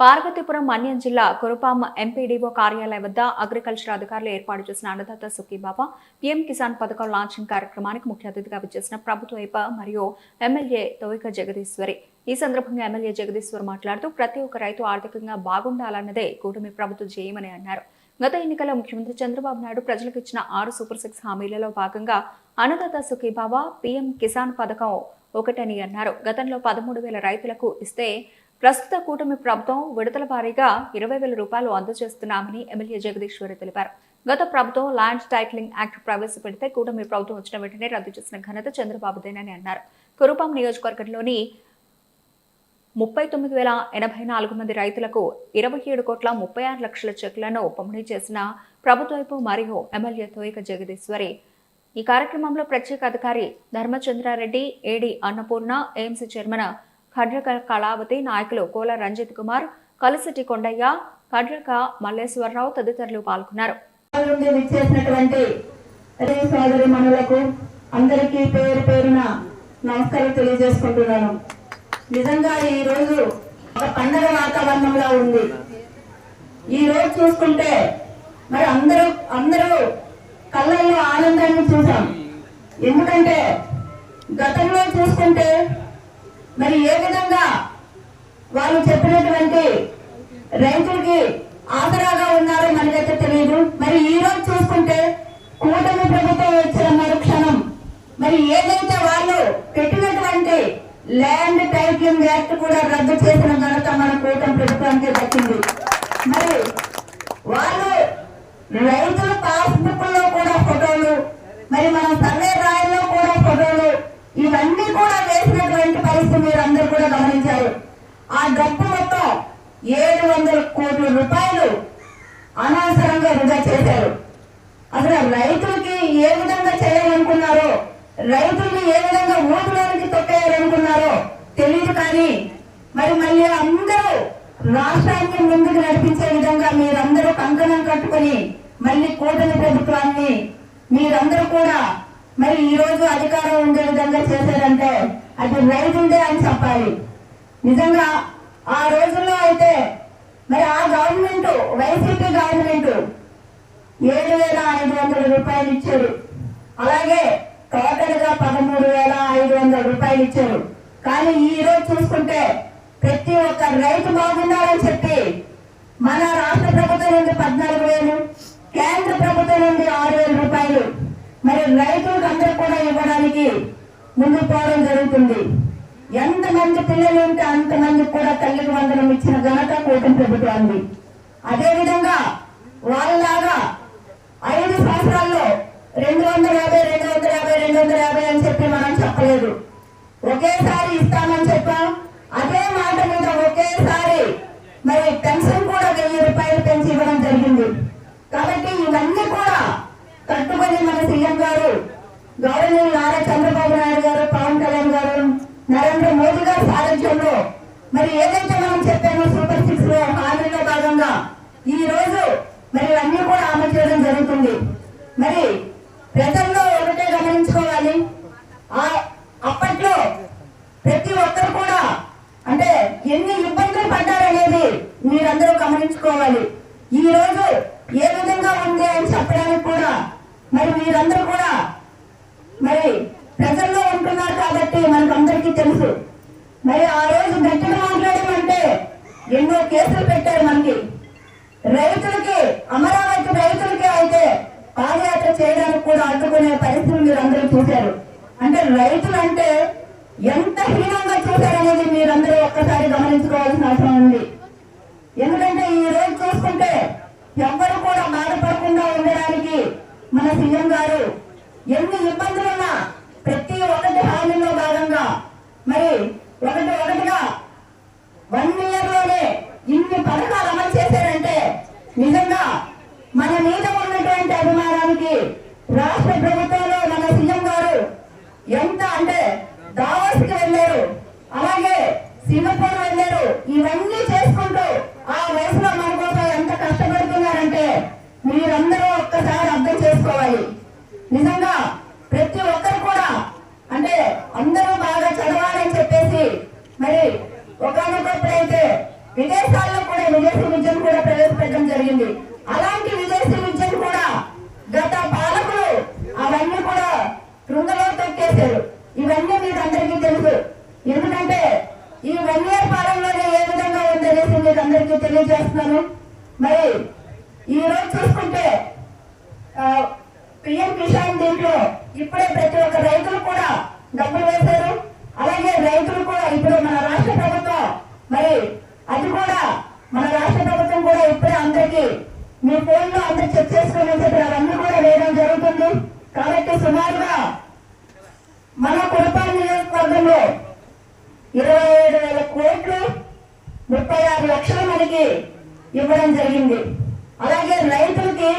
పార్వతీపురం మన్యం జిల్లా కురుపాం ఎంపీడీఓ కార్యాలయం వద్ద అగ్రికల్చర్ అధికారులు ఏర్పాటు చేసిన అన్నదాత సుఖీబాబా పీఎం కిసాన్ పథకం లాంచింగ్ కార్యక్రమానికి ముఖ్య అతిథిగా విచ్చేసిన ప్రభుత్వ ఇప మరియు ఎమ్మెల్యే తోయిక జగదీశ్వరి. ఈ సందర్భంగా ఎమ్మెల్యే జగదీశ్వర్ మాట్లాడుతూ ప్రతి ఒక్క రైతు ఆర్థికంగా బాగుండాలన్నదే కూటమి ప్రభుత్వ జయమని అన్నారు. గత ఎన్నికల్లో ముఖ్యమంత్రి చంద్రబాబు నాయుడు ప్రజలకు ఇచ్చిన ఆరు సూపర్ సిక్స్ హామీలలో భాగంగా అన్నదాత సుఖీబాబా పీఎం కిసాన్ పథకం ఒకటని అన్నారు. గతంలో పదమూడు వేల రైతులకు ఇస్తే ప్రస్తుత కూటమి ప్రభుత్వం విడతల వారీగా ఇరవై వేల రూపాయలు అందజేస్తున్నామని ఎమ్మెల్యే జగదీశ్వరి తెలిపారు. గత ప్రభుత్వం ల్యాండ్ టైటిలింగ్ యాక్ట్ ప్రవేశపెడితే కూటమి ప్రభుత్వం వచ్చిన వెంటనే రద్దు చేసిన ఘనత చంద్రబాబుదేనని అన్నారు. కురుపాం నియోజకవర్గంలోని ముప్పై తొమ్మిది వేల ఎనభై నాలుగు మంది రైతులకు ఇరవై ఏడు కోట్ల ముప్పై ఆరు లక్షల చెక్లను పంపిణీ చేసిన ప్రభుత్వపు మరియు ఎమ్మెల్యే తోయిక జగదీశ్వరి. ఈ కార్యక్రమంలో ప్రత్యేక అధికారి Dharmachandra Reddy AD Annapurna AMC chairman Kadraka Kalavathi నాయకులు కోల రంజిత్ కుమార్ కలిసిటి కొండయ్య కడ్రక మల్లేశ్వరరావు తదితరులు పాల్గొన్నారు. సోదరి మనులకు అందరికీ పేరు పేరున నమస్కారం తెలియజేసుకుంటున్నాను. నిజంగా ఈ రోజు ఒక పండగ వాతావరణంలో ఉంది. ఈ రోజు చూసుకుంటే మరి అందరూ అందరూ కళ్ళల్లో ఆనందాన్ని చూసాం ఎందుకంటే గతంలో చూసుకుంటే మరి ఏ విధంగా వాళ్ళు చెప్పినటువంటి రైతులకి ఆసరాగా ఉన్నారో మనకైతే తెలియదు మరి ఈ రోజు చూసుకుంటే కూటమి ప్రభుత్వం వచ్చిన మరుక్షణం. మరి ఏదైతే వాళ్ళు పెట్టినటువంటి ల్యాండ్ టైటిలింగ్ యాక్ట్ కూడా రద్దు చేసిన ఘనత మన కూటమి ప్రభుత్వానికి దక్కింది. మరి వాళ్ళు రైతుల పాస్బుక్లో కూడా ఫోటోలు మరి మన సర్వే రాయల్లో కూడా ఫోటోలు ఇవన్నీ కూడా వేసినటువంటి మీరు అందరూ కూడా గమనించారు. ఆ డబ్బు మొత్తం ఏడు వందల కోట్ల రూపాయలు అనవసరంగా వృధా చేశారు. అసలు రైతులకి ఏ విధంగా చేయాలనుకున్నారో రైతుల్ని ఏ విధంగా ఊపిలోనికి తొక్కేయాలనుకున్నారో తెలియదు కానీ మరి మళ్ళీ అందరూ రాష్ట్రాన్ని ముందుకు నడిపించే విధంగా మీరందరూ కంకణం కట్టుకొని మళ్ళీ కూటమి ప్రభుత్వాన్ని మీరందరూ కూడా మరి ఈ రోజు అధికారం ఉండే విధంగా చేశారంటే అది రైతుందే అని చెప్పాలి. నిజంగా ఆ రోజుల్లో అయితే మరి ఆ గవర్నమెంట్ వైసీపీ గవర్నమెంట్ ఏడు వేల ఐదు వందల రూపాయలు ఇచ్చారు. అలాగే టోటల్గా పదమూడు వేల ఐదు వందల రూపాయలు ఇచ్చారు. కానీ ఈ రోజు చూసుకుంటే ప్రతి ఒక్క రైతు బాగుండాలని చెప్పి మన రాష్ట్ర ప్రభుత్వం నుండి పద్నాలుగు వేలు కేంద్ర ప్రభుత్వం నుండి ఆరు వేల రూపాయలు. మరి రైతులకు అందరూ కూడా ఇవ్వడానికి ముందు పోవడం జరుగుతుంది. ఎంతమంది పిల్లలు ఉంటే అంతమంది కూడా తల్లికి వందనం ఇచ్చిన ఘనత కూటమి ప్రభుత్వాన్ని అదేవిధంగా వాళ్ళలాగా ఐదు సంవత్సరాల్లో రెండు వందల యాభై రెండు వందల యాభై రెండు వందల యాభై అని చెప్పి మనం చెప్పలేదు. ఒకేసారి ఇస్తామని చెప్పాం. అదే మాట మీద ఒకేసారి మరి పెన్షన్ కూడా వెయ్యి రూపాయలు పెంచి ఇవ్వడం జరిగింది. కాబట్టి ఇవన్నీ కూడా కట్టుబడి మన సీఎం గారు గౌరవనీయులు నారా చంద్రబాబు విషయంలో మరి ఏదైతే మనం చెప్పామో సూపర్ సిక్స్లో హామీలో భాగంగా ఈ రోజు మరి అన్ని కూడా అమలు చేయడం జరుగుతుంది. మరి ప్రజల్లో ఒకటే గమనించుకోవాలి. ఆ అప్పట్లో ప్రతి ఒక్కరు కూడా అంటే ఎన్ని ఇబ్బందులు పడ్డారనేది మీరందరూ గమనించుకోవాలి. ఈ రోజు ఏ విధంగా ఉంది అని చెప్పడానికి కూడా మరి మీరందరూ కూడా మరి ప్రజల్లో ఉంటున్నారు కాబట్టి మనకు అందరికీ తెలుసు. మరి ఆ రోజు గట్టిగా మాట్లాడమంటే ఎన్నో కేసులు పెట్టారు మనకి. రైతులకి అమరావతి రైతులకి అయితే పాదయాత్ర చేయడానికి కూడా అడ్డుకునే పరిస్థితులు మీరు అందరూ చూశారు. అంటే రైతులు అంటే ఎంత హీనంగా చూశారనేది మీరందరూ ఒక్కసారి గమనించుకోవాల్సిన అవసరం ఉంది. ఎందుకంటే ఈ రోజు చూసుకుంటే ఎవ్వరు కూడా బాధపడకుండా ఉండడానికి మన సీఎం గారు ఎన్ని ఇబ్బందులున్నా ప్రతి ఒక్కటి హామీలో భాగంగా మరి ఒకటి ఒకటిగా వన్ ఇయర్లోనే ఇన్ని పథకాలు అమలు చేశారంటే నిజంగా మన మీద ఉన్నటువంటి అభిమానానికి రాష్ట్ర ప్రభుత్వంలో మన సీఎం గారు ఎంత అంటే దావాస్కి వెళ్ళారు అలాగే సింగపూర్ వెళ్ళారు ఇవన్నీ చేసి మరి ఒకనొకప్పుడైతే విదేశాల్లో కూడా విదేశీ విద్యను కూడా ప్రవేశపెట్టడం జరిగింది. అలాంటి విదేశీ విద్యను కూడా గత పాలకులు అవన్నీ కూడా కృంగలో తొక్కేశారు. ఇవన్నీ మీకు అందరికీ తెలుసు. ఎందుకంటే ఈ వన్ ఇయర్ పాలనలోనే ఏ విధంగా ఉందనేసి మీకు అందరికీ తెలియజేస్తున్నాను. మరి ఈ రోజు చూసుకుంటే పిఎం కిసాన్ దీంట్లో ఇప్పుడే ప్రతి ఒక్క రైతులు కూడా డబ్బులు వేశారు. ఇప్పుడు మన రాష్ట్ర ప్రభుత్వం మరి అది కూడా మన రాష్ట్ర ప్రభుత్వం కూడా ఇప్పుడే అందరికి మీ ఫోన్లో అందరు చెక్ చేసుకోమని చెప్పి అవన్నీ కూడా వేయడం జరుగుతుంది. కాబట్టి సుమారుగా మన కురపాల నియోజకవర్గంలో ఇరవై ఏడు వేల కోట్లు ముప్పై ఆరు లక్షలు మనకి ఇవ్వడం జరిగింది. అలాగే రైతులకి